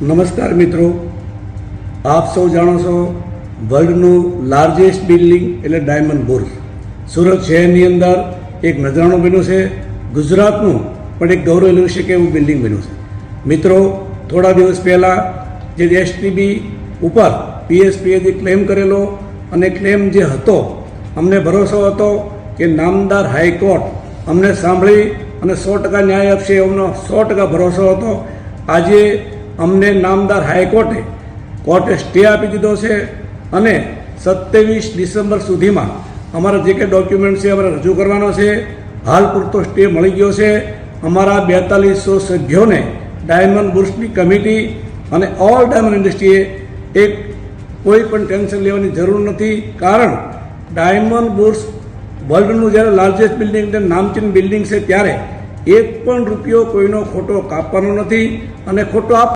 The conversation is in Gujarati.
નમસ્કાર મિત્રો. આપ સૌ જાણો છો વર્લ્ડનું લાર્જેસ્ટ બિલ્ડિંગ એટલે ડાયમંડ બુર્જ સુરત શહેરની અંદર એક નજરાણું બન્યું છે, ગુજરાતનું પણ એક ગૌરવ લઈ શકે એવું બિલ્ડિંગ બન્યું છે. મિત્રો, થોડા દિવસ પહેલાં જે એસટીબી ઉપર પીએસપીએ જે ક્લેમ કરેલો અને ક્લેમ જે હતો, અમને ભરોસો હતો કે નામદાર હાઈકોર્ટ અમને સાંભળી અને સો ટકા ન્યાય આપશે એમનો સો ટકા ભરોસો હતો. આજે અમને નામદાર હાઈકોર્ટે કોર્ટે સ્ટે આપી દીધો છે અને સત્યાવીસ ડિસેમ્બર સુધીમાં અમારા જે કંઈ ડોક્યુમેન્ટ છે અમારે રજૂ કરવાનો છે. હાલ પૂરતો સ્ટે મળી ગયો છે. અમારા બેતાલીસો સભ્યોને ડાયમંડ બુર્સની કમિટી અને ઓલ ડાયમંડ ઇન્ડસ્ટ્રીએ એક કોઈ પણ ટેન્શન લેવાની જરૂર નથી. કારણ ડાયમંડ બુર્સ વર્લ્ડનું જ્યારે લાર્જેસ્ટ બિલ્ડિંગ નામચીન બિલ્ડિંગ છે, ત્યારે એક પણ રૂપિયો કોઈનો ખોટો કાપવાનો નથી અને ખોટો આપ